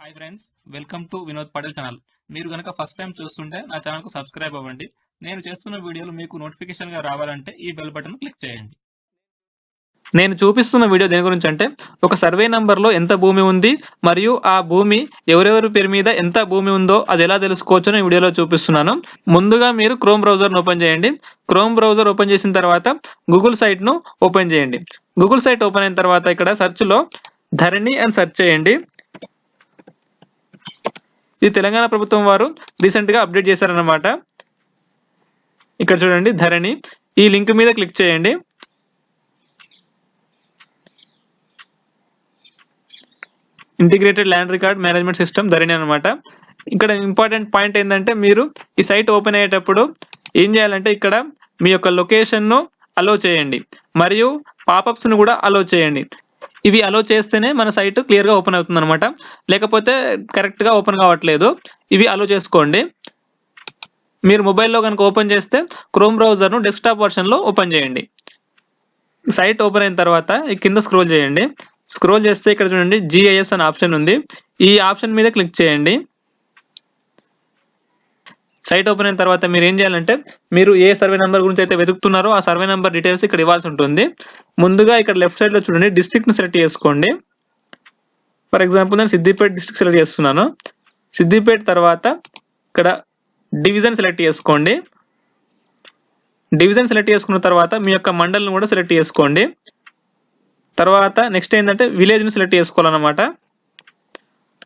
Hi friends welcome to Vinod Patel channel మీరు కనుక first time చూస్తుంటే నా ఛానల్కు సబ్స్క్రైబ్ అవ్వండి. నేను చేస్తున్న వీడియోలు మీకు నోటిఫికేషన్గా రావాలంటే ఈ బెల్ బటన్ క్లిక్ చేయండి. నేను చూపిస్తున్న వీడియో దేని గురించి అంటే ఒక సర్వే నంబర్లో ఎంత భూమి ఉంది మరియు ఆ భూమి ఎవరెవరి పేరు మీద ఎంత భూమి ఉందో అది ఎలా తెలుసుకోవచ్చో నేను వీడియోలో చూపిస్తున్నాను. ముందుగా మీరు క్రోమ్ బ్రౌజర్ను ఓపెన్ చేయండి. క్రోమ్ బ్రౌజర్ ఓపెన్ చేసిన తర్వాత గూగుల్ సైట్ను ఓపెన్ చేయండి. గూగుల్ సైట్ ఓపెన్ అయిన తర్వాత ఇక్కడ సెర్చ్లో ధరణి అని సెర్చ్ చేయండి. ఇది తెలంగాణ ప్రభుత్వం వారు రీసెంట్గా అప్డేట్ చేశారన్నమాట. ఇక్కడ చూడండి ధరణి. ఈ లింక్ మీద క్లిక్ చేయండి. Integrated land record management system Dharani అనమాట ఇక్కడ ఇంపార్టెంట్ పాయింట్ ఏంటంటే మీరు ఈ సైట్ ఓపెన్ అయ్యేటప్పుడు ఏం చేయాలంటే ఇక్కడ మీ యొక్క లొకేషన్ను అలో చేయండి. మరియు పాపప్స్ను కూడా అలో చేయండి. ఇవి అలో చేస్తేనే మన సైట్ క్లియర్గా ఓపెన్ అవుతుంది అనమాట లేకపోతే కరెక్ట్గా ఓపెన్ కావట్లేదు. ఇవి అలో చేసుకోండి. మీరు మొబైల్లో కనుక ఓపెన్ చేస్తే క్రోమ్ బ్రౌజర్ను డెస్క్టాప్ వర్షన్లో ఓపెన్ చేయండి. సైట్ ఓపెన్ అయిన తర్వాత కింద స్క్రోల్ చేయండి. స్క్రోల్ చేస్తే ఇక్కడ చూడండి జిఐఎస్ అనే ఆప్షన్ ఉంది. ఈ ఆప్షన్ మీద క్లిక్ చేయండి. సైట్ ఓపెన్ అయిన తర్వాత మీరు ఏం చేయాలంటే మీరు ఏ సర్వే నెంబర్ గురించి అయితే వెతుకుతున్నారో ఆ సర్వే నెంబర్ డీటెయిల్స్ ఇక్కడ ఇవ్వాల్సి ఉంటుంది. ముందుగా ఇక్కడ లెఫ్ట్ సైడ్లో చూడండి డిస్ట్రిక్ట్ని సెలెక్ట్ చేసుకోండి. ఫర్ ఎగ్జాంపుల్ నేను సిద్దిపేట డిస్ట్రిక్ట్ సెలెక్ట్ చేస్తున్నాను. సిద్దిపేట తర్వాత ఇక్కడ డివిజన్ సెలెక్ట్ చేసుకోండి. డివిజన్ సెలెక్ట్ చేసుకున్న తర్వాత మీ యొక్క మండల్ని కూడా సెలెక్ట్ చేసుకోండి. తర్వాత నెక్స్ట్ ఏంటంటే విలేజ్ని సెలెక్ట్ చేసుకోవాలన్నమాట.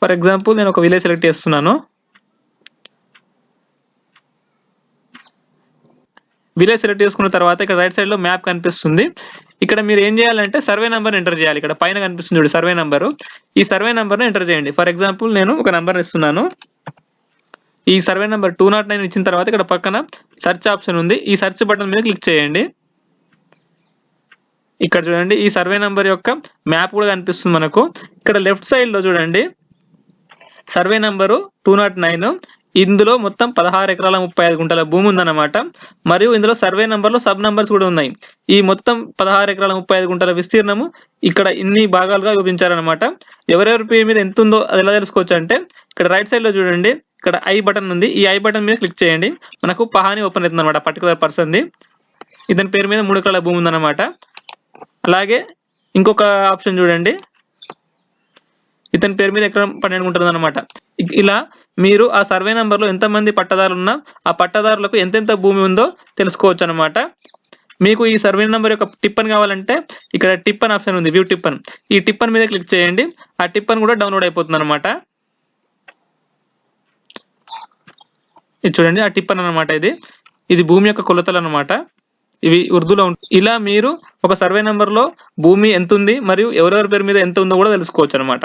ఫర్ ఎగ్జాంపుల్ నేను ఒక విలేజ్ సెలెక్ట్ చేస్తున్నాను. విలేజ్ సెలెక్ట్ చేసుకున్న తర్వాత ఇక్కడ రైట్ సైడ్లో మ్యాప్ కనిపిస్తుంది. ఇక్కడ మీరు ఏం చేయాలంటే సర్వే నెంబర్ ఎంటర్ చేయాలి. ఇక్కడ పైన కనిపిస్తుంది చూడు సర్వే నెంబర్ ఈ సర్వే నెంబర్ ఎంటర్ చేయండి. ఫర్ ఎగ్జాంపుల్ నేను ఒక నెంబర్ ఇస్తున్నాను. ఈ survey number two nought nine ఇచ్చిన తర్వాత ఇక్కడ పక్కన సెర్చ్ ఆప్షన్ ఉంది. ఈ సెర్చ్ బటన్ మీద క్లిక్ చేయండి. ఇక్కడ చూడండి ఈ సర్వే నెంబర్ యొక్క మ్యాప్ కూడా కనిపిస్తుంది మనకు. ఇక్కడ లెఫ్ట్ సైడ్లో చూడండి. Survey number two nought nine ఇందులో మొత్తం పదహారు ఎకరాల ముప్పై ఐదు గుంటల భూమి ఉందన్నమాట. మరియు ఇందులో సర్వే నంబర్లు సబ్ నంబర్స్ కూడా ఉన్నాయి. ఈ మొత్తం పదహారు ఎకరాల ముప్పై ఐదు గుంటల విస్తీర్ణము ఇక్కడ ఇన్ని భాగాలుగా విభజించారనమాట ఎవరెవరి పేరు మీద ఎంత ఉందో అది ఎలా తెలుసుకోవచ్చు అంటే ఇక్కడ రైట్ సైడ్లో చూడండి. ఇక్కడ ఐ బటన్ ఉంది. ఈ ఐ బటన్ మీద క్లిక్ చేయండి. మనకు పహాని ఓపెన్ అవుతుంది అనమాట పర్టికులర్ పర్సన్ది. ఇతని పేరు మీద మూడు ఎకరాల భూమి ఉందన్నమాట. అలాగే ఇంకొక ఆప్షన్ చూడండి. ఇతని పేరు మీద ఎకరం పన్నెండు ఉంటుంది అనమాట ఇలా మీరు ఆ సర్వే నంబర్లో ఎంతమంది పట్టదారులు ఉన్నా ఆ పట్టదారులకు ఎంతెంత భూమి ఉందో తెలుసుకోవచ్చు అనమాట మీకు ఈ సర్వే నెంబర్ యొక్క టిప్పన్ కావాలంటే ఇక్కడ టిప్పన్ ఆప్షన్ ఉంది వ్యూ టిప్పన్. ఈ టిప్పన్ మీద క్లిక్ చేయండి ఆ టిప్పన్ కూడా డౌన్లోడ్ అయిపోతుంది అనమాట ఇది చూడండి ఆ టిప్పన్ అనమాట ఇది. ఇది భూమి యొక్క కొలతలు అనమాట ఇవి ఉర్దూలో ఉంటాయి ఇలా మీరు ఒక సర్వే నెంబర్లో భూమి ఎంత ఉంది మరియు ఎవరెవరి పేరు మీద ఎంత ఉందో కూడా తెలుసుకోవచ్చు అనమాట